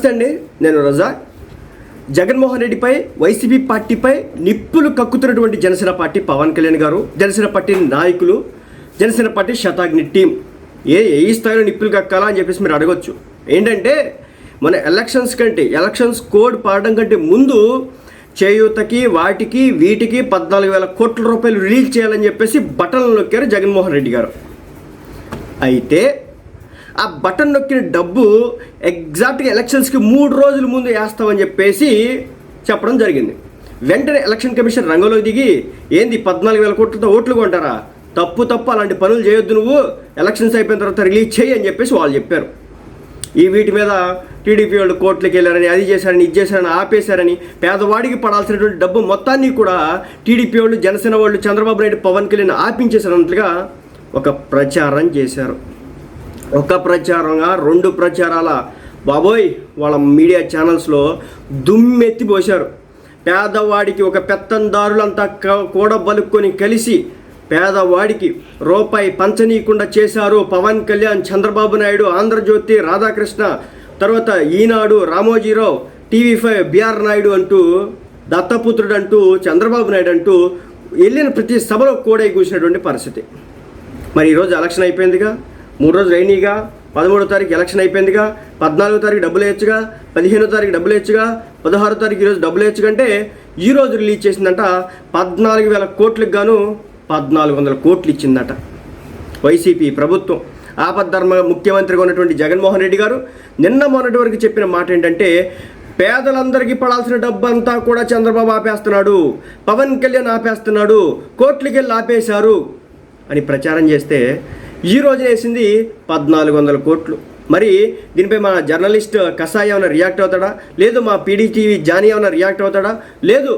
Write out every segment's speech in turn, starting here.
నమస్తే అండి నేను రజా. జగన్మోహన్ రెడ్డిపై వైసీపీ పార్టీపై నిప్పులు కక్కుతున్నటువంటి జనసేన పార్టీ పవన్ కళ్యాణ్ గారు జనసేన పార్టీ నాయకులు జనసేన పార్టీ శతాగ్ని టీం. ఏ ఏ స్థాయిలో నిప్పులు కక్కాలా అని చెప్పేసి మీరు అడగొచ్చు. ఏంటంటే మన ఎలక్షన్స్ కంటే ఎలక్షన్స్ కోడ్ పాడడం కంటే ముందు చేయూతకి వాటికి వీటికి పద్నాలుగు వేల కోట్ల రూపాయలు రిలీజ్ చేయాలని చెప్పేసి బటన్లు నొక్కారు జగన్మోహన్ రెడ్డి గారు. అయితే ఆ బటన్ నొక్కిన డబ్బు ఎగ్జాక్ట్గా ఎలక్షన్స్కి మూడు రోజుల ముందు వేస్తామని చెప్పేసి చెప్పడం జరిగింది. వెంటనే ఎలక్షన్ కమిషన్ రంగంలో దిగి ఏంది పద్నాలుగు వేల కోట్లతో ఓట్లు కొంటారా? తప్పు తప్పు అలాంటి పనులు చేయొద్దు నువ్వు. ఎలక్షన్స్ అయిపోయిన తర్వాత రిలీజ్ చేయి అని చెప్పేసి వాళ్ళు చెప్పారు. ఈ వీటి మీద టీడీపీ వాళ్ళు కోర్టులకు వెళ్ళారని అది చేశారని ఇది చేశారని ఆపేశారని పేదవాడికి పడాల్సినటువంటి డబ్బు మొత్తాన్ని కూడా టీడీపీ వాళ్ళు జనసేన వాళ్ళు చంద్రబాబు నాయుడు పవన్ కళ్యాణ్ ఆపించేశారన్నట్లుగా ఒక ప్రచారం చేశారు. ఒక ప్రచారంగా రెండు ప్రచారాల? బాబోయ్ వాళ్ళ మీడియా ఛానల్స్లో దుమ్మెత్తి పోశారు. పేదవాడికి ఒక పెత్తందారులంతా కూడా బలుక్కొని కలిసి పేదవాడికి రూపాయి పంచనీయకుండా చేశారు పవన్ కళ్యాణ్ చంద్రబాబు నాయుడు ఆంధ్రజ్యోతి రాధాకృష్ణ తర్వాత Eenadu Ramoji Rao TV five BR Naidu అంటూ దత్తపుత్రుడు అంటూ చంద్రబాబు నాయుడు అంటూ వెళ్ళిన ప్రతి సభలో కూడా కూసినటువంటి పరిస్థితి. మరి ఈరోజు ఎలక్షన్ అయిపోయిందిగా? మూడు రోజులు అయినాయిగా పదమూడో తారీఖు ఎలక్షన్ అయిపోయిందిగా పద్నాలుగో తారీఖు డబ్బులు వేయచ్చుగా పదిహేనో తారీఖు డబ్బులు వేయచ్చుగా పదహారో తారీఖు ఈరోజు డబ్బులు వేయచ్చుకంటే ఈ రోజు రిలీజ్ చేసిందంట పద్నాలుగు వేల కోట్లకు గాను పద్నాలుగు వందల కోట్లు ఇచ్చిందట వైసీపీ ప్రభుత్వం. ఆపద్ధర్మ ముఖ్యమంత్రిగా ఉన్నటువంటి జగన్మోహన్ రెడ్డి గారు నిన్న మొన్నటి వరకు చెప్పిన మాట ఏంటంటే పేదలందరికీ పడాల్సిన డబ్బు అంతా కూడా చంద్రబాబు ఆపేస్తున్నాడు పవన్ కళ్యాణ్ ఆపేస్తున్నాడు కోట్లకి వెళ్ళి ఆపేశారు అని ప్రచారం చేస్తే ఈ రోజున వేసింది పద్నాలుగు వందల కోట్లు. మరి దీనిపై మా జర్నలిస్ట్ కసాయి ఏమైనా రియాక్ట్ అవుతాడా? లేదు మా పీడీటీవీ జానీ ఏమైనా రియాక్ట్ అవుతాడా? లేదు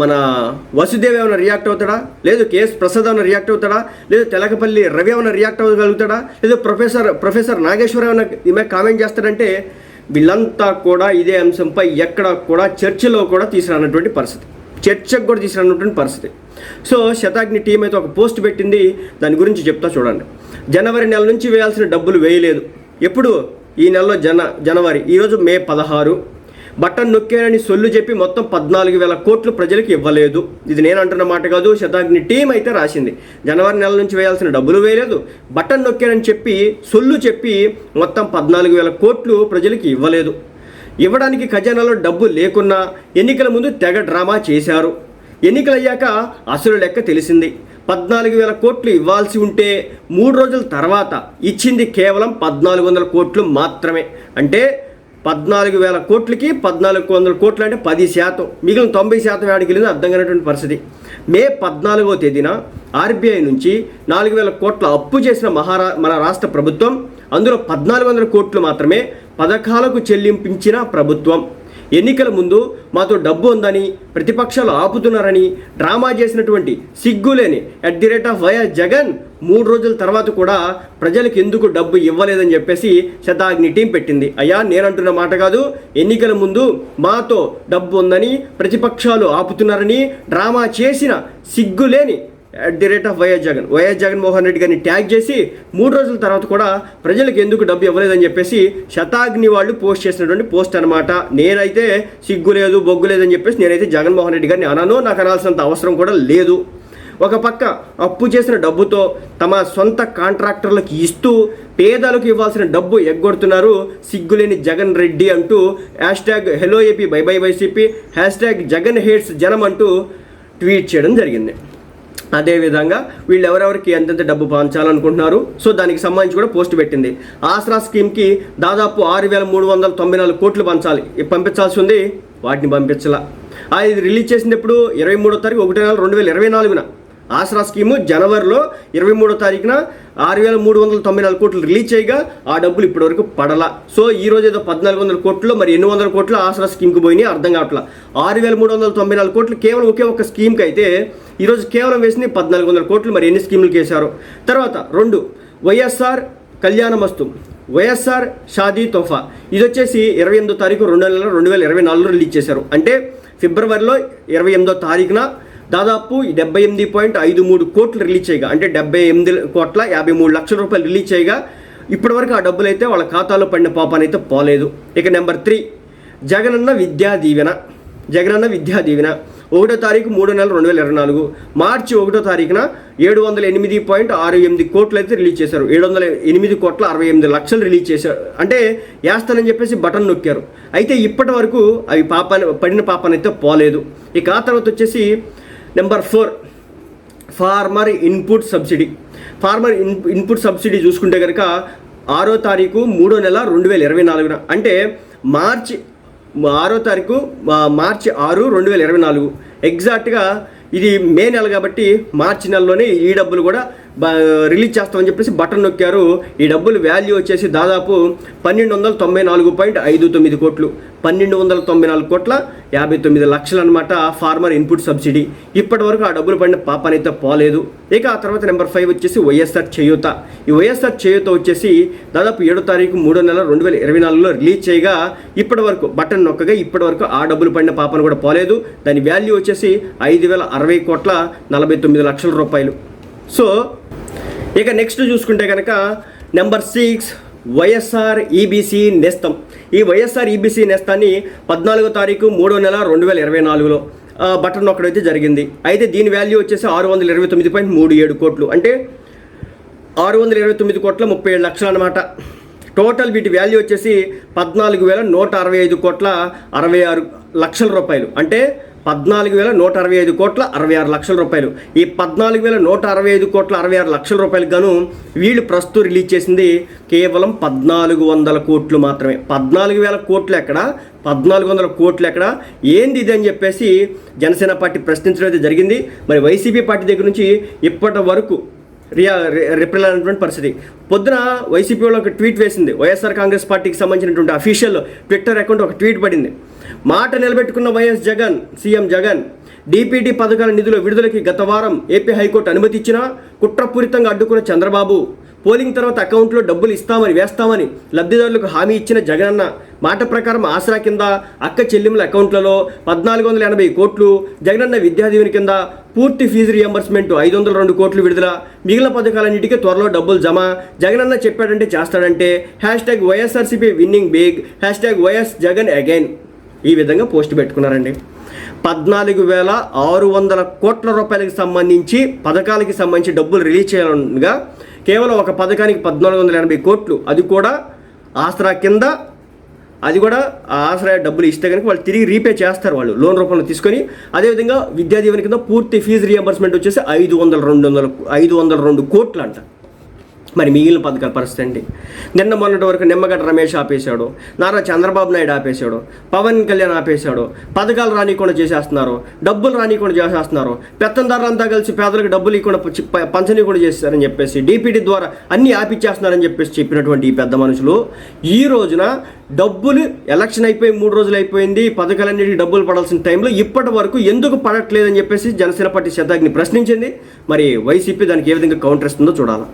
మన వసుదేవ్ ఏమైనా రియాక్ట్ అవుతాడా? లేదు కేఎస్ ప్రసాద్ ఏమైనా రియాక్ట్ అవుతాడా? లేదు తెలకపల్లి రవి ఏమైనా రియాక్ట్ అవ్వగలుగుతాడా? లేదు ప్రొఫెసర్ ప్రొఫెసర్ నాగేశ్వర ఏమైనా ఈమె కామెంట్ చేస్తాడంటే వీళ్ళంతా కూడా ఇదే అంశంపై ఎక్కడ కూడా చర్చలో కూడా తీసుకురానటువంటి పరిస్థితి. చర్చకు కూడా తీసుకురానటువంటి పరిస్థితి. సో శతాగ్ని టీం అయితే ఒక పోస్ట్ పెట్టింది. దాని గురించి చెప్తా చూడండి. జనవరి నెల నుంచి వేయాల్సిన డబ్బులు వేయలేదు. ఎప్పుడు? ఈ నెలలో జన జనవరి. ఈరోజు మే పదహారు. బటన్ నొక్కేనని సొల్లు చెప్పి మొత్తం పద్నాలుగు వేల కోట్లు ప్రజలకు ఇవ్వలేదు. ఇది నేను అంటున్న మాట కాదు. శతాగ్ని టీం అయితే రాసింది. జనవరి నెల నుంచి వేయాల్సిన డబ్బులు వేయలేదు. బటన్ నొక్కేనని చెప్పి సొల్లు చెప్పి మొత్తం పద్నాలుగు వేల కోట్లు ప్రజలకు ఇవ్వలేదు. ఇవ్వడానికి ఖజానాలో డబ్బు లేకున్నా ఎన్నికల ముందు తెగ డ్రామా చేశారు. ఎన్నికలయ్యాక అసలు లెక్క తెలిసింది. పద్నాలుగు వేల కోట్లు ఇవ్వాల్సి ఉంటే మూడు రోజుల తర్వాత ఇచ్చింది కేవలం పద్నాలుగు వందల కోట్లు మాత్రమే. అంటే పద్నాలుగు వేల కోట్లకి పద్నాలుగు వందల కోట్లు అంటే పది శాతం. మిగిలిన తొంభై శాతం ఏడికి వెళ్ళింది అర్థం కానటువంటి పరిస్థితి. మే పద్నాలుగో తేదీన ఆర్బీఐ నుంచి నాలుగు వేల కోట్ల అప్పు చేసిన మహారా మన రాష్ట్ర ప్రభుత్వం అందులో పద్నాలుగు వందల కోట్లు మాత్రమే పథకాలకు చెల్లింపించిన ప్రభుత్వం. ఎన్నికల ముందు మాతో డబ్బు ఉందని ప్రతిపక్షాలు ఆపుతున్నారని డ్రామా చేసినటువంటి సిగ్గులేని at the rate of YS Jagan మూడు రోజుల తర్వాత కూడా ప్రజలకు ఎందుకు డబ్బు ఇవ్వలేదని చెప్పేసి శతాగ్ని టీం పెట్టింది. అయ్యా నేనంటున్న మాట కాదు ఎన్నికల ముందు మాతో డబ్బు ఉందని ప్రతిపక్షాలు ఆపుతున్నారని డ్రామా చేసిన సిగ్గులేని at the rate of YS Jagan YS Jaganmohan Reddy గారిని ట్యాగ్ చేసి మూడు రోజుల తర్వాత కూడా ప్రజలకు ఎందుకు డబ్బు ఇవ్వలేదని చెప్పేసి శతాగ్ని వాళ్ళు పోస్ట్ చేసినటువంటి పోస్ట్ అనమాట నేనైతే సిగ్గు లేదు బొగ్గు లేదని చెప్పేసి నేనైతే జగన్మోహన్ రెడ్డి గారిని అనను నాకు అనాల్సినంత అవసరం కూడా లేదు. ఒక పక్క అప్పు చేసిన డబ్బుతో తమ సొంత కాంట్రాక్టర్లకు ఇస్తూ పేదలకు ఇవ్వాల్సిన డబ్బు ఎగ్గొడుతున్నారు సిగ్గులేని జగన్ రెడ్డి అంటూ hash tag hello AP bye bye YCP hash tag Jagan hates జనం అంటూ ట్వీట్ చేయడం జరిగింది. అదేవిధంగా వీళ్ళు ఎవరెవరికి ఎంతెంత డబ్బు పంచాలనుకుంటున్నారు? సో దానికి సంబంధించి కూడా పోస్ట్ పెట్టింది. ఆసరా స్కీమ్కి దాదాపు ఆరు వేల మూడు వందల తొంభై నాలుగు కోట్లు పంచాలి. పంపించాల్సి ఉంది వాటిని పంపించాల. అది రిలీజ్ చేసినప్పుడు ఇరవై మూడో తారీఖు ఒకటి నెల రెండు వేల ఇరవై నాలుగున. ఆసరా స్కీము జనవరిలో ఇరవై మూడో తారీఖున ఆరు వేల మూడు వందల తొంభై నాలుగు కోట్లు రిలీజ్ చేయగా ఆ డబ్బులు ఇప్పటివరకు పడలా. సో ఈ రోజు ఏదో పద్నాలుగు వందల కోట్లు మరి ఎన్ని వందల కోట్లు ఆసరా స్కీమ్కి పోయినాయి అర్థం కావట్లా. ఆరు వేల మూడు వందల తొంభై నాలుగు కోట్లు కేవలం ఒకే ఒక స్కీమ్కి అయితే ఈరోజు కేవలం వేసింది పద్నాలుగు వందల కోట్లు మరి ఎన్ని స్కీములు వేశారు తర్వాత రెండు వైఎస్ఆర్ కళ్యాణమస్తు వైఎస్ఆర్ షాదీ తోఫా. ఇది వచ్చేసి ఇరవై ఎనిమిదో తారీఖు రెండు నెలల రెండు వేల ఇరవై నాలుగులో రిలీజ్ చేశారు. అంటే ఫిబ్రవరిలో ఇరవై ఎనిమిదో తారీఖున దాదాపు డెబ్బై ఎనిమిది పాయింట్ ఐదు మూడు కోట్లు రిలీజ్ చేయగా అంటే డెబ్బై ఎనిమిది కోట్ల యాభై మూడు లక్షల రూపాయలు రిలీజ్ చేయగా ఇప్పటివరకు ఆ డబ్బులు అయితే వాళ్ళ ఖాతాలో పడిన పాపాన్ని అయితే పోలేదు. ఇక నెంబర్ త్రీ జగనన్న విద్యా దీవెన. జగనన్న విద్యా దీవెన. ఒకటో తారీఖు మూడో నెల రెండు వేల ఇరవై నాలుగు. మార్చి ఒకటో తారీఖున ఏడు వందల ఎనిమిది పాయింట్ ఆరు ఎనిమిది కోట్లు అయితే రిలీజ్ చేశారు. ఏడు వందల ఎనిమిది కోట్ల అరవై ఎనిమిది లక్షలు రిలీజ్ చేశారు. అంటే వేస్తానని చెప్పేసి బటన్ నొక్కారు. అయితే ఇప్పటి వరకు అవి పాపాన్ని పడిన పాపానైతే పోలేదు. ఇక ఆ తర్వాత వచ్చేసి number four farmer input subsidy farmer in input subsidy చూసుకుంటే కనుక ఆరో తారీఖు మూడో నెల రెండు వేల ఇరవై నాలుగున. అంటే మార్చి ఆరో తారీఖు మార్చి ఆరు రెండు వేల ఇరవై నాలుగు. ఎగ్జాక్ట్గా ఇది మే నెల కాబట్టి మార్చి నెలలోనే ఈ డబ్బులు కూడా రిలీజ్ చేస్తామని చెప్పేసి బటన్ నొక్కారు. ఈ డబ్బులు వాల్యూ వచ్చేసి దాదాపు పన్నెండు వందల తొంభై నాలుగు పాయింట్ ఐదు తొమ్మిది కోట్లు. పన్నెండు వందల తొంభై నాలుగు కోట్ల యాభై తొమ్మిది లక్షలు అనమాట ఫార్మర్ ఇన్పుట్ సబ్సిడీ. ఇప్పటి వరకు ఆ డబ్బులు పడిన పాపనైతే పోలేదు. ఇక ఆ తర్వాత నెంబర్ ఫైవ్ వచ్చేసి వైఎస్ఆర్ చేయూత. ఈ వైఎస్ఆర్ చేయూత వచ్చేసి దాదాపు ఏడో తారీఖు మూడో నెల రెండు వేల ఇరవై నాలుగులో రిలీజ్ చేయగా ఇప్పటి వరకు బటన్ నొక్కగా ఇప్పటి వరకు ఆ డబ్బులు పడిన పాపను కూడా పోలేదు. దాని వాల్యూ వచ్చేసి ఐదు వేల అరవై కోట్ల నలభై తొమ్మిది లక్షల రూపాయలు. సో ఇక నెక్స్ట్ చూసుకుంటే కనుక నెంబర్ సిక్స్ వైఎస్ఆర్ ఈబీసీ నేస్తం. ఈ వైఎస్ఆర్ ఈబీసీ నేస్తాన్ని పద్నాలుగో తారీఖు మూడో నెల రెండు వేల ఇరవై నాలుగులో బటన్ ఒక్కడైతే జరిగింది. అయితే దీని వాల్యూ వచ్చేసి ఆరు వందల ఇరవై తొమ్మిది పాయింట్ మూడు ఏడు కోట్లు. అంటే ఆరు వందల ఇరవై తొమ్మిది కోట్ల ముప్పై ఏడు లక్షలు అనమాట టోటల్ వీటి వాల్యూ వచ్చేసి పద్నాలుగు వేల నూట అరవై ఐదు కోట్ల అరవై ఆరు లక్షల రూపాయలు. అంటే పద్నాలుగు వేల నూట అరవై ఐదు కోట్ల అరవై ఆరు లక్షల రూపాయలు. ఈ పద్నాలుగు వేల నూట అరవై ఐదు కోట్ల అరవై ఆరు లక్షల రూపాయలు గాను వీళ్ళు ప్రస్తుతం రిలీజ్ చేసింది కేవలం పద్నాలుగు వందల కోట్లు మాత్రమే. పద్నాలుగు వేల కోట్లు ఎక్కడ? పద్నాలుగు వందల కోట్లు ఎక్కడ? ఏంది ఇది అని చెప్పేసి జనసేన పార్టీ ప్రశ్నించడం అయితే జరిగింది. మరి వైసీపీ పార్టీ దగ్గర నుంచి ఇప్పటి వరకు రియా రిప్రల్ అయినటువంటి పరిస్థితి. పొద్దున వైసీపీ వాళ్ళు ఒక ట్వీట్ వేసింది. వైఎస్ఆర్ కాంగ్రెస్ పార్టీకి సంబంధించినటువంటి అఫీషియల్ ట్విట్టర్ అకౌంట్ ఒక ట్వీట్ పడింది. మాట నిలబెట్టుకున్న YS Jagan CM Jagan DPT పథకాల నిధుల విడుదలకి గత వారం ఏపీ హైకోర్టు అనుమతి ఇచ్చినా కుట్రపూరితంగా అడ్డుకున్న చంద్రబాబు పోలింగ్ తర్వాత అకౌంట్లో డబ్బులు ఇస్తామని వేస్తామని లబ్ధిదారులకు హామీ ఇచ్చిన జగనన్న మాట ప్రకారం ఆసరా కింద అక్క చెల్లెముల అకౌంట్లలో పద్నాలుగు వందల ఎనభై కోట్లు జగనన్న విద్యాదీవెన కింద పూర్తి ఫీజు రియంబర్స్మెంట్ ఐదు వందల రెండు కోట్లు విడుదల మిగిలిన పథకాలన్నిటికీ త్వరలో డబ్బులు జమ. జగనన్న చెప్పాడంటే చేస్తాడంటే hash tag YSRCP winning big hash tag YS Jagan again. ఈ విధంగా పోస్ట్ పెట్టుకున్నారండి. పద్నాలుగు వేల ఆరు వందల కోట్ల రూపాయలకు సంబంధించి పథకాలకి సంబంధించి డబ్బులు రిలీజ్ చేయాలనుగా కేవలం ఒక పథకానికి పద్నాలుగు వందల ఎనభై కోట్లు. అది కూడా ఆసరా కింద అది కూడా ఆ ఆసరా డబ్బులు ఇస్తే కనుక వాళ్ళు తిరిగి రీపే చేస్తారు వాళ్ళు లోన్ రూపంలో తీసుకొని. అదేవిధంగా విద్యా దీవెన కింద పూర్తి ఫీజు రియంబర్స్మెంట్ వచ్చేసి ఐదు వందల రెండు వందల ఐదు వందల రెండు కోట్లు అంట మరి మిగిలిన పథకాల పరిస్థితి అండి నిన్న మొన్నటి వరకు నిమ్మగడ్డ రమేష్ ఆపేశాడు నారా చంద్రబాబు నాయుడు ఆపేశాడు పవన్ కళ్యాణ్ ఆపేశాడు పథకాలు రానికుండా చేసేస్తున్నారు డబ్బులు రానికుండా చేసేస్తున్నారు పెత్తందారులంతా కలిసి పేదలకు డబ్బులు ఇవ్వకుండా పంచని కూడా చేస్తారని చెప్పేసి డీపీటీ ద్వారా అన్ని ఆపిచ్చేస్తున్నారని చెప్పేసి చెప్పినటువంటి ఈ పెద్ద మనుషులు ఈ రోజున డబ్బులు ఎలక్షన్ అయిపోయి మూడు రోజులు అయిపోయింది పథకాలన్నిటికీ డబ్బులు పడాల్సిన టైంలో ఇప్పటి వరకు ఎందుకు పడట్లేదని చెప్పేసి జనసేన పార్టీ శతాగ్ని ప్రశ్నించింది. మరి వైసీపీ దానికి ఏ విధంగా కౌంటర్ ఇస్తుందో చూడాలి.